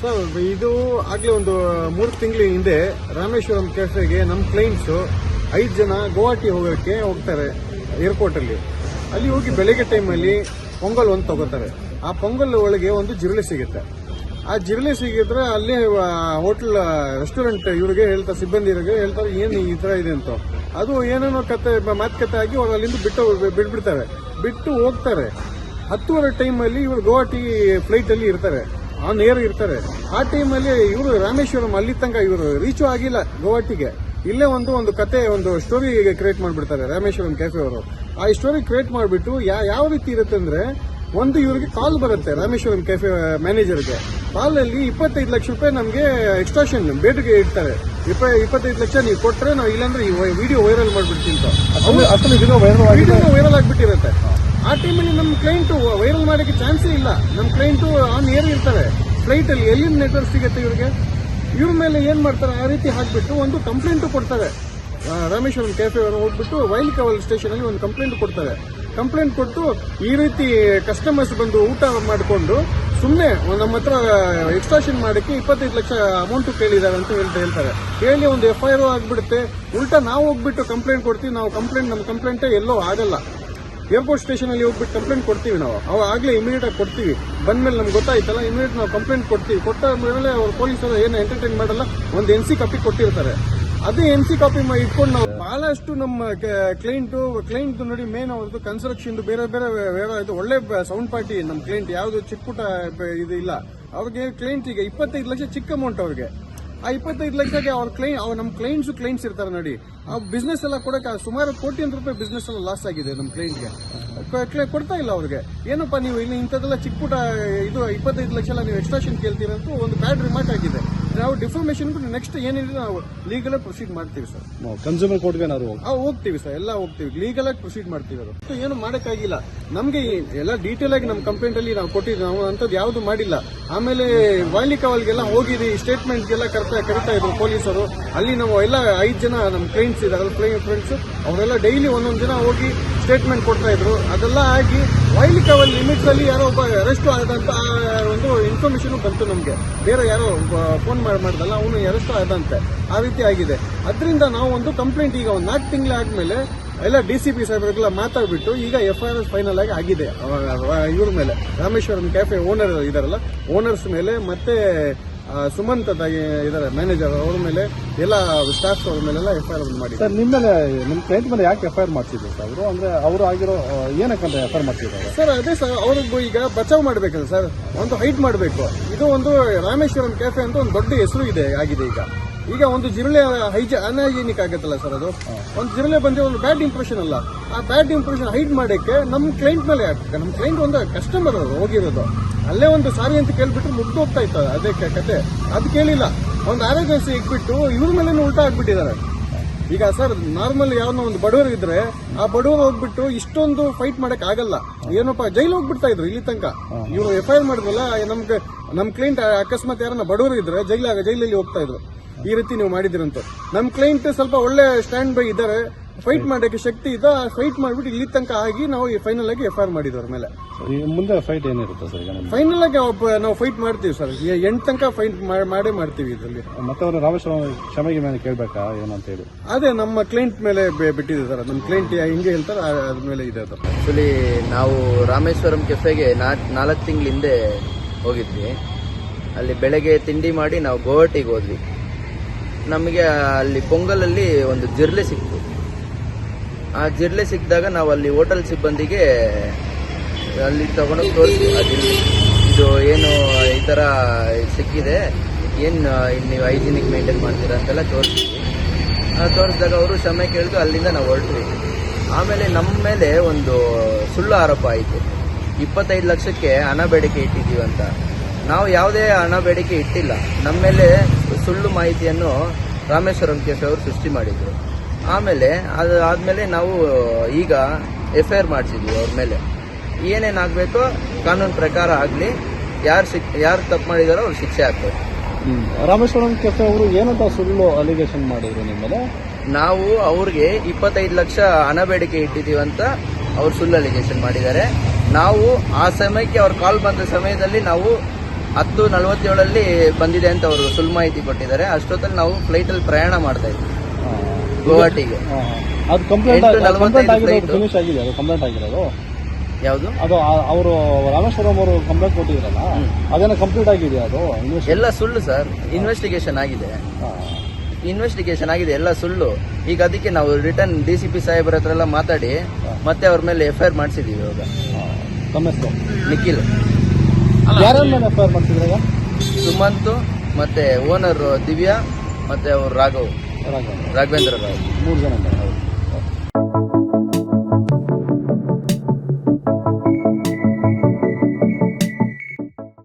Sir ಇದು ಆಗ್ಲೇ ಒಂದು ಮೂರು ತಿಂಗಳ ಹಿಂದೆ ರಾಮೇಶ್ವರಂ ಕೆಫೆಗೆ ನಮ್ಮ ಕ್ಲೈಂಟ್ಸ್ ಐದು ಜನ ಗುವಾಹಟಿ ಹೋಗೋಕ್ಕೆ ಹೋಗ್ತಾರೆ ಏರ್ಪೋರ್ಟ್ ಅಲ್ಲಿ. ಅಲ್ಲಿ ಹೋಗಿ ಬೆಳಗ್ಗೆ ಟೈಮಲ್ಲಿ ಪೊಂಗಲ್ ಒಂದು ತಗೋತಾರೆ. ಆ ಪೊಂಗಲ್ ಒಳಗೆ ಒಂದು ಜಿರಳೆ ಸಿಗುತ್ತೆ. ಆ ಜಿರಳೆ ಸಿಗಿದ್ರೆ ಅಲ್ಲಿ ಹೋಟೆಲ್ ರೆಸ್ಟೋರೆಂಟ್ ಇವ್ರಿಗೆ ಹೇಳ್ತಾರೆ ಸಿಬ್ಬಂದಿರಿಗೆ ಹೇಳ್ತಾರೆ, ಏನು ಈ ತರ ಇದೆ ಅಂತ. ಅದು ಏನೇನೋ ಕತೆ ಮಾತುಕತೆ ಆಗಿ ಅವ್ರು ಅಲ್ಲಿಂದ ಬಿಟ್ಟು, ಬಿಟ್ಬಿಡ್ತಾರೆ. ಬಿಟ್ಟು ಹೋಗ್ತಾರೆ. ಹತ್ತುವರೆ ಟೈಮಲ್ಲಿ ಇವರು ಗುವಾಹಟಿ ಫ್ಲೈಟ್ ಅಲ್ಲಿ ಇರ್ತಾರೆ. ಆನ್ ಏರ್ ಇರ್ತಾರೆ. ಆ ಟೈಮಲ್ಲಿ ಇವರು ರಾಮೇಶ್ವರಂ ಅಲ್ಲಿ ತನಕ ಇವರು ರೀಚು ಆಗಿಲ್ಲ ಗುವಾಹಟಿಗೆ. ಇಲ್ಲೇ ಒಂದು ಒಂದು ಕತೆ ಒಂದು ಸ್ಟೋರಿ ಕ್ರಿಯೇಟ್ ಮಾಡ್ಬಿಡ್ತಾರೆ ರಾಮೇಶ್ವರಂ ಕೆಫೆ ಅವರು. ಆ ಸ್ಟೋರಿ ಕ್ರಿಯೇಟ್ ಮಾಡಿಬಿಟ್ಟು ಯಾವ ರೀತಿ ಇರುತ್ತೆ ಅಂದ್ರೆ ಒಂದು ಇವರಿಗೆ ಕಾಲ್ ಬರುತ್ತೆ ರಾಮೇಶ್ವರಂ ಕೆಫೆ ಮ್ಯಾನೇಜರ್ಗೆ ಕಾಲಲ್ಲಿ ಇಪ್ಪತ್ತೈದು ಲಕ್ಷ ರೂಪಾಯಿ ನಮಗೆ ಎಕ್ಸ್ಟ್ರಾಷನ್ ಬೇಡಿಕೆ ಇಡ್ತಾರೆ. ಇಪ್ಪ ಇಪ್ಪತ್ತೈದು ಲಕ್ಷ ನೀವು ಕೊಟ್ಟರೆ ನಾವು ಇಲ್ಲಾಂದ್ರೆ ಈ ವಿಡಿಯೋ ವೈರಲ್ ಆಗಿಬಿಟ್ಟಿರುತ್ತೆ ವೈರಲ್ ಆಗ್ಬಿಟ್ಟಿರುತ್ತೆ. ಆ ಟೈಮಲ್ಲಿ ನಮ್ಮ ಕ್ಲೈಂಟು ವೈರಲ್ ಮಾಡೋಕ್ಕೆ ಚಾನ್ಸೇ ಇಲ್ಲ. ನಮ್ಮ ಕ್ಲೈಂಟು ಆನ್ ಏರ್ ಇರ್ತಾರೆ. ಫ್ಲೈಟಲ್ಲಿ ಎಲ್ಲಿಂದ ನೆಟ್ವರ್ಕ್ ಸಿಗುತ್ತೆ ಇವ್ರಿಗೆ. ಇವ್ರ ಮೇಲೆ ಏನು ಮಾಡ್ತಾರೆ? ಆ ರೀತಿ ಹಾಕಿಬಿಟ್ಟು ಒಂದು ಕಂಪ್ಲೇಂಟು ಕೊಡ್ತಾರೆ. ರಾಮೇಶ್ವರಂ ಕೆಫೆ ಹೋಗ್ಬಿಟ್ಟು ವೈಲ್ ಕವಲ್ ಸ್ಟೇಷನಲ್ಲಿ ಒಂದು ಕಂಪ್ಲೇಂಟ್ ಕೊಡ್ತಾರೆ. ಕಂಪ್ಲೇಂಟ್ ಕೊಟ್ಟು ಈ ರೀತಿ ಕಸ್ಟಮರ್ಸ್ ಬಂದು ಊಟ ಮಾಡಿಕೊಂಡು ಸುಮ್ಮನೆ ನಮ್ಮ ಹತ್ರ ಎಕ್ಸ್ಟ್ರಾಷನ್ ಮಾಡಕ್ಕೆ ಇಪ್ಪತ್ತೈದು ಲಕ್ಷ ಅಮೌಂಟು ಕೇಳಿದ್ದಾರೆ ಅಂತ ಹೇಳ್ತಾ ಹೇಳ್ತಾರೆ. ಹೇಳಿ ಒಂದು ಎಫ್ ಐ ಆರ್ ಆಗಿಬಿಡುತ್ತೆ. ಉಲ್ಟಾ ನಾವು ಹೋಗ್ಬಿಟ್ಟು ಕಂಪ್ಲೇಂಟ್ ಕೊಡ್ತೀವಿ. ನಾವು ಕಂಪ್ಲೇಂಟ್ ನಮ್ಮ ಕಂಪ್ಲೇಂಟೇ ಎಲ್ಲೋ ಆಗಲ್ಲ. ಏರ್ಪೋರ್ಟ್ ಸ್ಟೇಷನ್ ಅಲ್ಲಿ ಹೋಗ್ಬಿಟ್ಟು ಕಂಪ್ಲೇಂಟ್ ಕೊಡ್ತೀವಿ ನಾವು. ಅವಾಗ ಆಗ್ಲೇ ಇಮಿಡಿಯೇಟ್ ಆಗಿ ಕೊಡ್ತೀವಿ. ಬಂದ್ಮೇಲೆ ನಮ್ಗೆ ಗೊತ್ತಾಯ್ತಲ್ಲ ಇಮಿಡಿಯೇಟ್ ನಾವು ಕಂಪ್ಲೇಂಟ್ ಕೊಡ್ತೀವಿ. ಕೊಟ್ಟ ಮೇಲೆ ಅವ್ರು ಪೊಲೀಸರು ಏನು ಎಂಟರ್ಟೈನ್ ಮಾಡಲ್ಲ, ಒಂದು ಎನ್ ಸಿ ಕಾಪಿ ಕೊಟ್ಟಿರ್ತಾರೆ. ಅದೇ ಎನ್ ಸಿ ಕಾಪಿ ಇಟ್ಕೊಂಡು ನಾವು ಬಹಳಷ್ಟು ನಮ್ಮ ಕ್ಲೈಂಟ್ ಕ್ಲೈಂಟ್ ನೋಡಿ ಮೇನ್ ಅವ್ರದ್ದು ಕನ್ಸ್ಟ್ರಕ್ಷನ್ ಬೇರೆ ಬೇರೆ ವ್ಯವಹಾರ ಇದು ಒಳ್ಳೆ ಸೌಂಡ್ ಪಾರ್ಟಿ ನಮ್ಮ ಕ್ಲೈಂಟ್ ಯಾವುದು ಚಿಕ್ಕ ಪುಟ್ಟ ಇದು ಇಲ್ಲ. ಅವ್ರಿಗೆ ಕ್ಲೈಂಟ್ ಈಗ ಇಪ್ಪತ್ತೈದು ಲಕ್ಷ ಚಿಕ್ಕ ಅಮೌಂಟ್ ಅವ್ರಿಗೆ. ಆ ಇಪ್ಪತ್ತೈದು ಲಕ್ಷಕ್ಕೆ ಅವ್ರ ಕ್ಲೈ ಅವ್ರ ನಮ್ಮ ಕ್ಲೈಂಟ್ಸ್ ಕ್ಲೈಂಟ್ಸ್ ಇರ್ತಾರೆ ನೋಡಿ. ಆ ಬಿಸ್ನೆಸ್ ಎಲ್ಲ ಕೊಡಕ್ಕೆ ಸುಮಾರು ಕೋಟಿ ರೂಪಾಯಿ ಬಿಸ್ನೆಸ್ ಎಲ್ಲ ಲಾಸ್ ಆಗಿದೆ ನಮ್ಮ ಕ್ಲೈಂಟ್ಗೆ ಕೊಡ್ತಾ ಇಲ್ಲ ಅವ್ರಿಗೆ. ಏನಪ್ಪ ನೀವು ಇಲ್ಲಿ ಇಂಥದ್ದೆಲ್ಲ ಚಿಕ್ಕ ಪುಟ್ಟ ಇದು ಇಪ್ಪತ್ತೈದು ಲಕ್ಷ ಎಲ್ಲ ನೀವು ಎಕ್ಸ್ಟ್ರಾಷನ್ ಕೇಳ್ತೀರಂತೂ ಒಂದು ಬ್ಯಾಡ್ ರಿಮಾರ್ಕ್ ಆಗಿದೆ. ನಾವು ಡಿಫಾರ್ಮೇಶನ್ ನೆಕ್ಸ್ಟ್ ಏನಿದೆ ನಾವು ಲೀಗಲ್ ಪ್ರೊಸೀಡ್ ಮಾಡ್ತೀವಿ ಸರ್ ಕನ್ಸ್ಯೂಮರ್ ಕೋರ್ಟ್ಗೆ ಏನಾದ್ರು ಹೋಗಿ ಹೋಗ್ತೀವಿ ಸರ್ ಎಲ್ಲ ಹೋಗ್ತೀವಿ. ಲೀಗಲ್ ಆಗಿ ಪ್ರೊಸೀಡ್ ಮಾಡ್ತೀವಿ ಅದು. ಏನು ಮಾಡೋಕ್ಕಾಗಿಲ್ಲ. ನಮಗೆ ಎಲ್ಲ ಡೀಟೇಲ್ ಆಗಿ ನಮ್ಮ ಕಂಪ್ಲೇಂಟ್ ಅಲ್ಲಿ ನಾವು ಕೊಟ್ಟಿದ್ವಿ ನಾವು ಅಂಥದ್ದು ಯಾವುದು ಮಾಡಿಲ್ಲ. ಆಮೇಲೆ ವಾಯ್ಲಿ ಕವಲ್ಗೆಲ್ಲ ಹೋಗಿದ್ವಿ ಸ್ಟೇಟ್ಮೆಂಟ್ಗೆಲ್ಲ ಕರ್ತಾ ಕರಿತಾ ಇದ್ರು ಪೊಲೀಸರು. ಅಲ್ಲಿ ನಾವು ಎಲ್ಲ ಐದು ಜನ ನಮ್ಮ ಕ್ಲೈಂಟ್ಸ್ ಇದ್ದಾರೆ ಫ್ರೆಂಡ್ಸ್ ಅವರೆಲ್ಲ ಡೈಲಿ ಒಂದೊಂದು ಜನ ಹೋಗಿ ಸ್ಟೇಟ್ಮೆಂಟ್ ಕೊಡ್ತಾ ಇದ್ರು. ಅದೆಲ್ಲ ಆಗಿ ವಾಯ್ಲಿ ಕವಲ್ ಲಿಮಿಟ್ಸ್ ಅಲ್ಲಿ ಯಾರೋ ಒಬ್ಬ ಅರೆಸ್ಟ್ ಆದಂತ ಒಂದು ಇನ್ಫಾರ್ಮೇಶನ್ ಬಂತು ನಮಗೆ. ಬೇರೆ ಯಾರೋ ಫೋನ್ ಮಾಡಿದಲ್ಲ, ಅವನು ಅರೆಸ್ಟ್ ಆದಂತೆ. ಆ ರೀತಿ ಆಗಿದೆ. ಅದರಿಂದ ನಾವು ಒಂದು ಕಂಪ್ಲೇಂಟ್ ಈಗ ಒಂದು ನಾಲ್ಕು ತಿಂಗಳು ಆದ್ಮೇಲೆ ಎಲ್ಲ ಡಿ ಸಿ ಪಿ ಸಾಹೇಬ್ರಿಗೆಲ್ಲ ಮಾತಾಡ್ಬಿಟ್ಟು ಈಗ ಎಫ್ ಐ ಆರ್ ಫೈನಲ್ ಆಗಿ ಆಗಿದೆ. ಇವ್ರ ಮೇಲೆ. ರಾಮೇಶ್ವರಂ ಕೆಫೆ ಓನರ್ ಇದಾರಲ್ಲ ಓನರ್ಸ್ ಮೇಲೆ ಮತ್ತೆ ಸುಮಂತ್ ಅಂತ ಇದಾರೆ ಮ್ಯಾನೇಜರ್ ಅವ್ರ ಮೇಲೆ ಎಲ್ಲ ಸ್ಟಾಫ್ ಅವ್ರ ಮೇಲೆಲ್ಲ ಎಫ್ ಐ ಆರ್ ಮಾಡಿ ಸರ್ ನಿಮ್ಮ ಮೇಲೆ ನಿಮ್ಮ ಕ್ಲೈಂಟ್ ಮೇಲೆ ಯಾಕೆ ಎಫ್ ಐ ಆರ್ ಮಾಡ್ತಿದ್ರು ಸರ್ ಅವರು? ಅಂದ್ರೆ ಅವರು ಆಗಿರೋ ಏನಕ್ಕೆ ಏನಕ್ಕಂತ ಎಫ್ ಐ ಆರ್ ಮಾಡ್ತಿದ್ದಾರೆ? ಸರ್ ಅದೇ ಸರ್ ಅವ್ರಿಗೂ ಈಗ ಬಚಾವ್ ಮಾಡ್ಬೇಕಲ್ಲ ಸರ್ ಒಂದು ಹೈಟ್ ಮಾಡಬೇಕು. ಇದು ಒಂದು ರಾಮೇಶ್ವರಂ ಕೆಫೆ ಅಂತ ಒಂದು ದೊಡ್ಡ ಹೆಸರು ಇದೆ ಆಗಿದೆ ಈಗ. ಈಗ ಒಂದು ಜಿರಳೆ ಹೈಜ ಅನಹೈಜಿನಿಕ್ ಆಗುತ್ತಲ್ಲ ಸರ್ ಅದು? ಒಂದು ಜಿರಳೆ ಬಂದ್ರೆ ಒಂದು ಬ್ಯಾಡ್ ಇಂಪ್ರೆಷನ್ ಅಲ್ಲ. ಆ ಬ್ಯಾಡ್ ಇಂಪ್ರೆಷನ್ ಹೈಡ್ ಮಾಡಕ್ಕೆ ನಮ್ಮ ಕ್ಲೈಂಟ್ ಮೇಲೆ ಆಗ್ತದೆ. ನಮ್ಮ ಕ್ಲೈಂಟ್ ಒಂದು ಕಸ್ಟಮರ್ ಅವರು ಹೋಗಿರೋದು. ಅಲ್ಲೇ ಒಂದು ಸಾರಿ ಅಂತ ಕೇಳ್ಬಿಟ್ರೆ ಮುಗ್ದು ಹೋಗ್ತಾ ಇತ್ತು ಅದೇ ಕ- ಕತೆ. ಅದು ಕೇಳಿಲ್ಲ. ಒಂದು ಆರೋಗ್ಯ ಇಟ್ಬಿಟ್ಟು ಇವ್ರ ಮೇಲೆ ಉಲ್ಟಾ ಆಗ್ಬಿಟ್ಟಿದ್ದಾರೆ. ಈಗ ಸರ್ ನಾರ್ಮಲ್ ಯಾವನೋ ಒಂದು ಬಡವರು ಇದ್ರೆ ಆ ಬಡವರು ಹೋಗ್ಬಿಟ್ಟು ಇಷ್ಟೊಂದು ಫೈಟ್ ಮಾಡಕ್ ಆಗಲ್ಲ. ಏನಪ್ಪ ಜೈಲ್ ಹೋಗ್ಬಿಡ್ತಾ ಇದ್ರು ಇಲ್ಲಿ ತನಕ. ಇವರು ಎಫ್ ಐ ಆರ್ ಮಾಡಿದ್ರಲ್ಲ ನಮ್ಗೆ ನಮ್ ಕ್ಲೈಂಟ್ ಅಕಸ್ಮಾತ್ ಯಾರನ್ನ ಬಡವರು ಇದ್ರೆ ಜೈಲ್ ಜೈಲಲ್ಲಿ ಹೋಗ್ತಾ ಇದ್ರು. ಈ ರೀತಿ ನೀವು ಮಾಡಿದಿರಂತ ನಮ್ಮ ಕ್ಲೈಂಟ್ ಸ್ವಲ್ಪ ಒಳ್ಳೆ ಸ್ಟ್ಯಾಂಡ್ ಬೈ ಇದ್ದಾರೆ ಫೈಟ್ ಮಾಡಕ್ಕೆ ಶಕ್ತಿ ಇದೆ. ಫೈಟ್ ಮಾಡ್ಬಿಟ್ಟು ಇಲ್ಲಿ ತನಕ ಆಗಿ ನಾವು ಫೈನಲ್ ಆಗಿ ಎಫ್ ಐ ಆರ್ ಮಾಡಿದ್ವಿ ಅವ್ರ ಮೇಲೆ. ಮುಂದೆ ಫೈಟ್ ಏನಿರುತ್ತೆ ಸರ್? ಫೈನಲ್ ಆಗಿ ಒಬ್ಬ ನಾವು ಫೈಟ್ ಮಾಡ್ತೀವಿ ಸರ್ ಎಂಟು ತನಕ ಫೈಟ್ ಮಾಡೇ ಮಾಡ್ತೀವಿ ಇದರಲ್ಲಿ. ಮತ್ತೆ ಅವರು ರಾಮೇಶ್ವರ ಕ್ಷಮೆಗೆ ಮೇಲೆ ಕೇಳಬೇಕಾ ಏನಂತ ಹೇಳಿ? ಅದೇ ನಮ್ಮ ಕ್ಲೈಂಟ್ ಮೇಲೆ ಬಿಟ್ಟಿದೆ ಸರ್ ನಮ್ಮ ಕ್ಲೈಂಟ್ ಹೆಂಗೆ ಹೇಳ್ತಾರೆ ಅದ್ರ ಮೇಲೆ ಇದೆ ಸರ್ ಆಕ್ಚುಲಿ ನಾವು ರಾಮೇಶ್ವರಂ ಕೆಫೆಗೆ ನಾಲ್ಕು ತಿಂಗಳ ಹಿಂದೆ ಹೋಗಿದ್ವಿ. ಅಲ್ಲಿ ಬೆಳಗ್ಗೆ ತಿಂಡಿ ಮಾಡಿ ನಾವು ಗೋವಾಟಿಗೆ ಹೋದ್ವಿ. ನಮಗೆ ಅಲ್ಲಿ ಪೊಂಗಲಲ್ಲಿ ಒಂದು ಜಿರ್ಲೆ ಸಿಕ್ತು. ಆ ಜಿರ್ಲೆ ಸಿಕ್ಕಿದಾಗ ನಾವು ಅಲ್ಲಿ ಹೋಟೆಲ್ ಸಿಬ್ಬಂದಿಗೆ ಅಲ್ಲಿ ತಗೊಂಡೋಗಿ ತೋರಿಸ್ತೀವಿ ಆ ಇದು ಏನು ಈ ಥರ ಸಿಕ್ಕಿದೆ. ಏನು ನೀವು ಹೈಜಿನಿಕ್ ಮೇಂಟೈನ್ ಮಾಡ್ತೀರಾ ಅಂತೆಲ್ಲ ತೋರಿಸ್ತೀವಿ ತೋರಿಸಿದಾಗ ಅವರು ಕ್ಷಮೆ ಕೇಳಿದು ಅಲ್ಲಿಂದ ನಾವು ಹೊರಟ್ವಿ. ಆಮೇಲೆ ನಮ್ಮ ಮೇಲೆ ಒಂದು ಸುಳ್ಳು ಆರೋಪ ಆಯಿತು. ಇಪ್ಪತ್ತೈದು ಲಕ್ಷಕ್ಕೆ ಹಣ ಬೇಡಿಕೆ ಇಟ್ಟಿದ್ದೀವಿ ಅಂತ. ನಾವು ಯಾವುದೇ ಹಣ ಬೇಡಿಕೆ ಇಟ್ಟಿಲ್ಲ. ನಮ್ಮ ಮೇಲೆ ಸುಳ್ಳು ಮಾಹಿತಿಯನ್ನು ರಾಮೇಶ್ವರಂ ಕೆಫೆ ಅವರು ಸೃಷ್ಟಿ ಮಾಡಿದ್ರು. ಆಮೇಲೆ ಅದು ಆದಮೇಲೆ ನಾವು ಈಗ ಎಫ್ ಐ ಆರ್ ಮಾಡಿಸಿದ್ವಿ ಅವ್ರ ಮೇಲೆ. ಏನೇನಾಗಬೇಕೋ ಕಾನೂನು ಪ್ರಕಾರ ಆಗಲಿ ಯಾರು ಶಿಕ್ ಯಾರು ತಪ್ಪು ಮಾಡಿದಾರೋ ಅವ್ರು ಶಿಕ್ಷೆ ಆಗ್ಬೇಕು. ರಾಮೇಶ್ವರಂ ಕೆಫೆ ಅವರು ಏನಂತ ಸುಳ್ಳು ಅಲಿಗೇಷನ್ ಮಾಡಿದ್ರು ನಿಮ್ಮ ಮೇಲೆ? ನಾವು ಅವ್ರಿಗೆ ಇಪ್ಪತ್ತೈದು ಲಕ್ಷ ಹಣ ಬೇಡಿಕೆ ಇಟ್ಟಿದ್ದೀವಿ ಅಂತ ಅವ್ರು ಸುಳ್ಳು ಅಲಿಗೇಷನ್ ಮಾಡಿದ್ದಾರೆ. ನಾವು ಆ ಸಮಯಕ್ಕೆ ಅವ್ರ ಕಾಲ್ ಬಂದ ಸಮಯದಲ್ಲಿ ನಾವು ಹತ್ತು ನಲವತ್ತೇಳಲ್ಲಿ ಬಂದಿದೆ ಅಂತ ಅವರು ಸುಲ್ ಮಾಹಿತಿ ಕೊಟ್ಟಿದ್ದಾರೆ. ಅಷ್ಟೊತ್ತಲ್ಲಿ ನಾವು ಫ್ಲೈಟಲ್ಲಿ ಪ್ರಯಾಣ ಮಾಡ್ತಾ ಇದ್ವಿ. ಗುವಾಹಟಿಗೆ. ಅದು ಕಂಪ್ಲೇಂಟ್ ಆಗಿರೋದು ಫಿನಿಶ್ ಆಗಿದೆ ಅದು ಕಂಪ್ಲೇಂಟ್ ಆಗಿರೋದು. ಯಾವುದು? ಅದು ಅವರು ರಾಮೇಶ್ವರಂ ಅವರು ಕಂಪ್ಲೇಂಟ್ ಕೊಟ್ಟಿದ್ರಲ್ಲ ಅದನ್ನ ಅದೇನೋ ಕಂಪ್ಲೀಟ್ ಆಗಿದೆಯಾ ಅದು ಎಲ್ಲ ಸುಳ್ಳು ಸರ್. ಇನ್ವೆಸ್ಟಿಗೇಷನ್ ಆಗಿದೆ. ಇನ್ವೆಸ್ಟಿಗೇಷನ್ ಆಗಿದೆ ಎಲ್ಲ ಸುಳ್ಳು. ಈಗ ಅದಕ್ಕೆ ನಾವು ರಿಟರ್ನ್ ಡಿ ಸಿ ಪಿ ಸಾಹೇಬರ ಹತ್ರ ಎಲ್ಲ ಮಾತಾಡಿ ಮತ್ತೆ ಅವ್ರ ಮೇಲೆ ಎಫ್ ಐ ಆರ್ ಮಾಡಿಸಿದೀವಿ ಇವಾಗ. ನಿಖಿಲ್. ಮೇಲೆ ಮಾಡ್ತಿದ್ರಲ್ಲ ಸುಮಂತ್ ಮತ್ತೆ ಓನರ್ ದಿವ್ಯಾ ಮತ್ತೆ ಅವ್ರು ರಾಘವ್ ರಾಘವೇಂದ್ರ. ರಾವ್ ಮೂರು ಜನ.